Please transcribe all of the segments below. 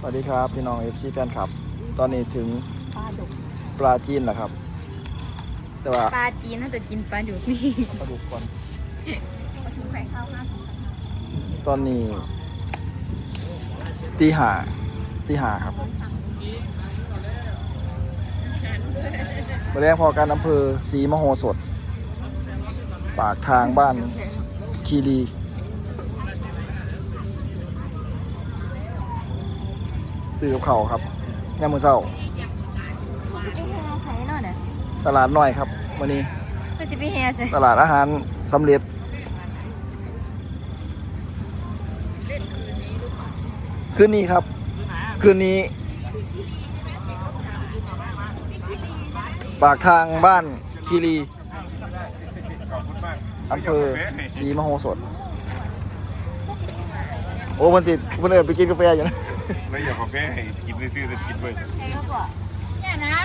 สวัสดีครับพี่น้องเอฟซีแฟนคลับ ตอนนี้ถึงปลาดุกปลาจีนแล้วครับ แต่ว่าปลาจีนน่าจะกินปลาดุกนี่ปลาดุกก่อนมาถึงแขวงข้าวห้าตอนนี้ตีหาตีหาครับมาแรกพอการอำเภอศรีมโหสถ ปากทางบ้านคีรี ซื้อกับเขาวครับย่ามมือเศร้าพี่เฮียใส่หน่อยนะตลาดน้อยครับวันนี้ก็จะพี่เฮียใส่ตลาดอาหารสำเร็จ คืนนี้ครับ คืนนี้ ปากทางบ้านคีรีอำเภอศรีมโหสถ โอ้มันสิมันเอินไปกินกาแฟอยู่นะ แล้วอยากกาแฟให้กินซื่อๆจะกินด้วยใครก็บอกเนี่ยนะ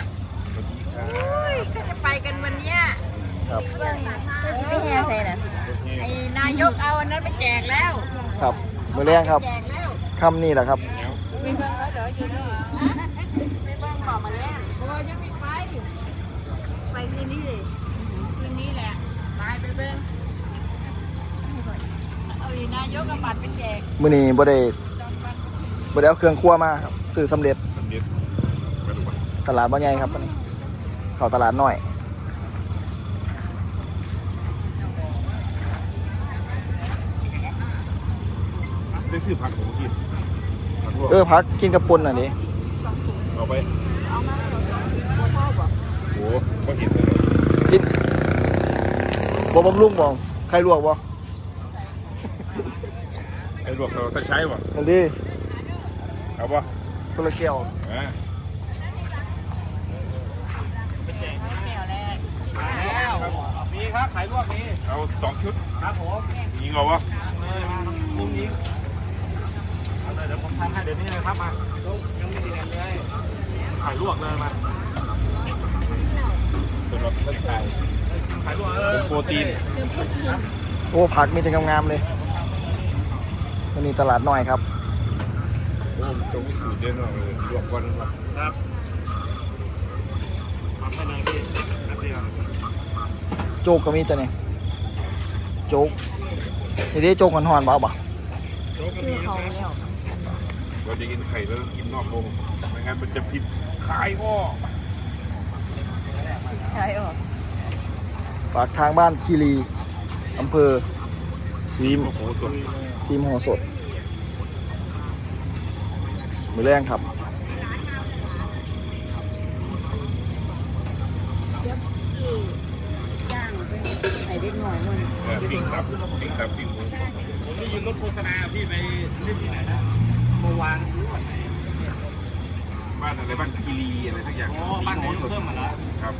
อุ้ยก็จะไปกันวันเนี้ยครับเบิ่งก็จะพี่เฮียใส่น่ะไอ้นายกเอาอันนั้นไปแจกแล้ว ครับมือแรงครับแจกแล้วคำนี้แหละครับไม่เบิ่งแล้วเดี๋ยวอยู่นี่ไม่เบิ่งบอกมาแล้วโอ้ยังมีไฟไปคืนนี้เลยคืนนี้แหละตายไปเบิ่งเอาอีนายกเอาบัตรไปแจกมือนี้บ่ได้ บ่ได้เอาเครื่องครัวมาครับซื้อสำเร็จสำเร็จไปดูก่อนตลาดบ่ใหญ่ครับอันนี้เข้าตลาดน้อยได้ชื่อผักของกินผักลวกเออพักกินกับปุ่นอะนี่เอาไปโอ้ก็เห็นเลยกินบ่บำรุงบ่ใครลวกบ่ไอ้ลวกเราถ้าใช้ป่ะนั่นดิ เอาป่ะคนละแก้วอ่ามีครับขายลวกมีเอาสองชุดครับผมยิงเอาป่ะมุมนี้เอาเลยเดี๋ยวผมทำให้เดี๋ยวนี้เลยครับมายังไม่ติดกันเลยขายลวกเลยมาสำหรับท่านชายขายลวกเอเป็อนโปรตีนโอ้ผักมีแต่งามๆเลยวันนี้ตลาดน้อยครับ โอ้ตรงสูตรเด่นมากเลยลวกก่อนครับครับทำให้เลยพี่แป๊บเดียวโจ๊กก็มีตัวนี้โจ๊กนี่ดิโจ๊กหอนๆบ่เอาบ่โจ๊กก็มีนะครับเราจะกินไข่แล้วกินนอกวงไม่งั้นมันจะผิดคายอ้อใช่หรอปากทางบ้านคีรีอำเภอศรีโอ้โหสดศรีมโหสถ มือแรงครับย่างเป็นไอ้เด็กหน่อยมันเออปิ้งตับปิ้งตับปิ้งหมูผมได้ยินรถโฆษณาพี่ไปเล่นที่ไหนนะเมื่อวานบ้านอะไรบ้านคีรีอะไรทั้งอย่างอ๋อบ้านไหนเพิ่มมาแล้วครับ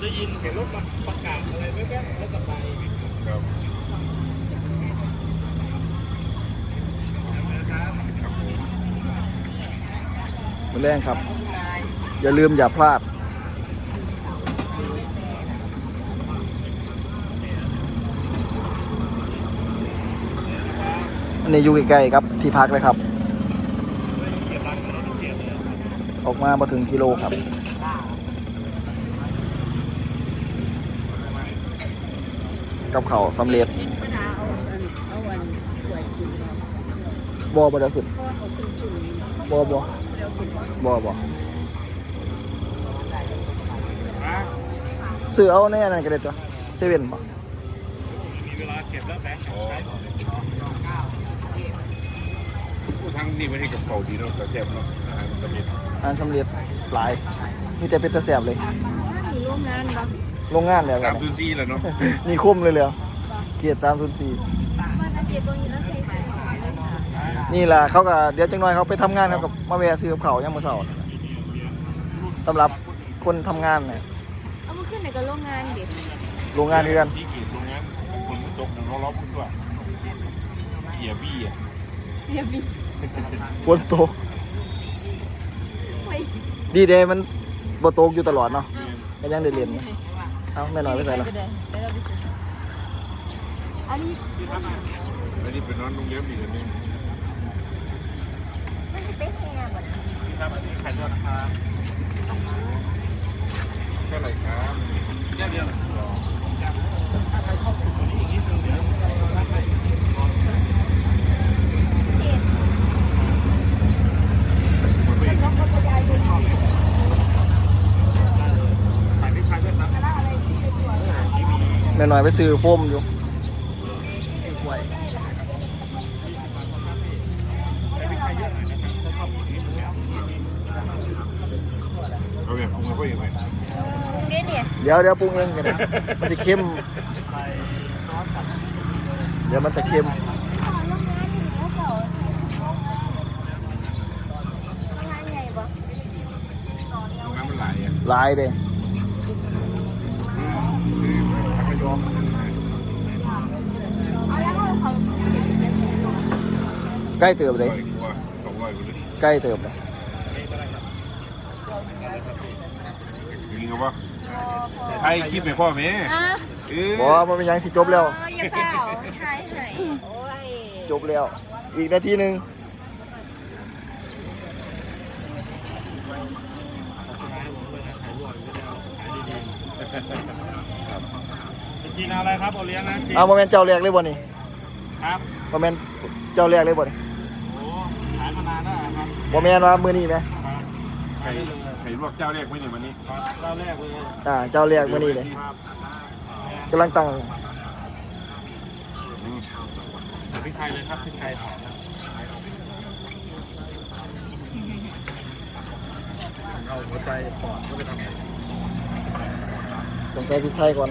ได้ยินเห็นรถประกาศอะไรแว๊บๆแล้วก็ไป ครับ มือแรงครับ อย่าลืมอย่าพลาด อันนี้อยู่ใกล้ๆครับที่พักเลยครับ ออกมามาถึงกิโลครับกับเขาสำเร็จเอบอบอได้ขึ้นก็เขาขึ้นจุ่มบอบอ บอบอซื้อเอาในอันนั้นก็ได้จ้ะเซเว่นบ่มีเวลาเก็บแล้วแบงค์อ๋อผู้ทั้งนี่ไม่ใช่กับเขาดีเนาะกระแซบเนาะอาหารสำเร็จอันสำเร็จหลายมีแต่เป็นตะแสบเลยอยู่ร่วมงานบ้างโรงงานเลยคสารับมพื้นที่แล้วเนาะมีคุ้มเลยเลยเกียรติสามศูนย์สี่วั นอาทิตย์ตรงนี้แล้วใส่ไปนี่แหละเขาก็เดี๋ยวจังน้อยเขาไปทำงานเขากับมาแวะซื้อกับเขาวย่ามมื้อเช้าน่ะสำหรับคนทำงานเนี่ยเอามาขึ้นในกับโรงงานดิโรงงานเรือนที่กีดโรงงานฝนตกหนังร้อนๆคุณด้วยเขียบี้อะเสียบีฝนตกไปดีเดย์มันบ่ตกอยู่ตลอดเนาะก็ยังได้เรียนอยู่เอ้าแม่น้อยไปใส่ละอันนี้แล้วนี่เป็นนอนโรงแรมอีกอันหนึง ด้วยนะครับเท่าไหร่ครับแค่เดียวถ้าใครชอบสุดกว่านี้อีกนิดนึงเดี๋ยวถ้าใครขายพริกไทยด้วยครับนี่มีแม่น้อยไปซื้อโฟมอยู่ ใช้พริกไทยเยอะหน่อยนะครับถ้าชอบอย่างนี้ผมแล้ว เอาแบบผมก็ยังไงนี่เนี่ยเดี๋ยวเดี๋ยวปรุงเองกันนะมันจะเค็ม เดี๋ยวมันจะเค็มตรงนั้นมันหลายอะหลายเด้พักยอมใกล้เติบเลยร้อยกว่าสองร้อยกว่าเลยใกล้เติบเลย จริงเหรอวะใครคิดไปพ่อแม่เออบอกว่ามันเป็นหยังสิจบแล้วอย่าเปล่าใช่ไหมโอ้ยจบแล้ว อีกนาทีหนึ่งกินอะไรครับโอเลี้ยงนะกินเอาโมเมนเจ้าแรกเลยบ่นี่ครับโมเมนเจ้าแรกเลยบ่นี่โอ้ขายมานานแล้วครับโมเมนว่ามือนี้ไหมใค รใครลวกเจ้าแรกไหมเนี่ยวันนี้เจ้าแรกเลยอ่าเจ้าแรกมือนี้เลยกำลังตั้งอืมพริกไทยเลยครับพริกไทยหอมเอาหัวใจปอดก็ไปทำไงต้องใส่พริกไทยก่อน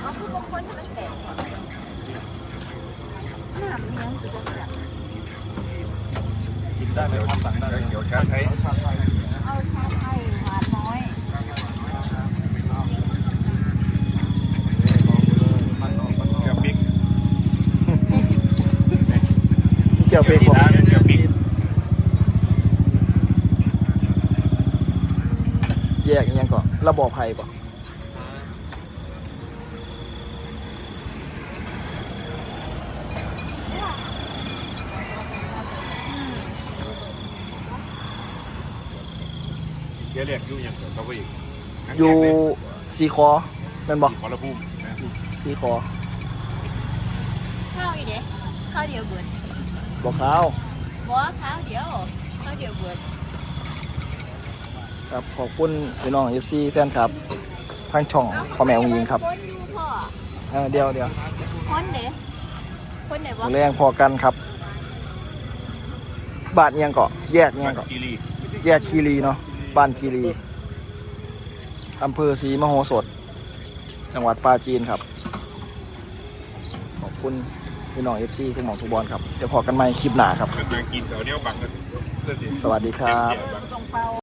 เอาคือบางคนมันแตกน้ำเลี้ย ได้เลยครับสั่งได้เลยเดี๋ยวชาไทยเอาชาไทยหวานน้อยเกี่ยวบิ๊กเจียวเปกบ่ร้านเกี่ยวบิ๊กแยกอีกอยังก่อนระบอกไผ่ บ่เกี่ยวแรกอยู่อย่างเขาไปอีกอยู่สีคอแม่นบ่ขอระพุ่มนะสีคอข้าวอีเด้ข้าวเดียวเบิดบ่ขาวบ่ข้าวเดียวข้าวเดียวเบิดครับขอบคุณพี่น้อง FC แฟนครับทางช่องพ่อแม่องยิงครับคนอยู่พ่อเออเดี๋ยวเดี๋ยวคนเด้คนไหนบ่มื้อแรงพอกันครับ บาทเอียงเกาะแยกเอียงเกาะกีรีแยกคีรีเนาะ บ้านคีรีอำเภอศรีมโหสถ จังหวัดปราจีนครับ ขอบคุณพี่น้อง FC ทุกหมองทุกบอลครับ เดี๋ยวพอกันใหม่คลิปหน้าครับ กำลังกินแถวเนี้ยบังกันสวัสดีครับตรงเป้า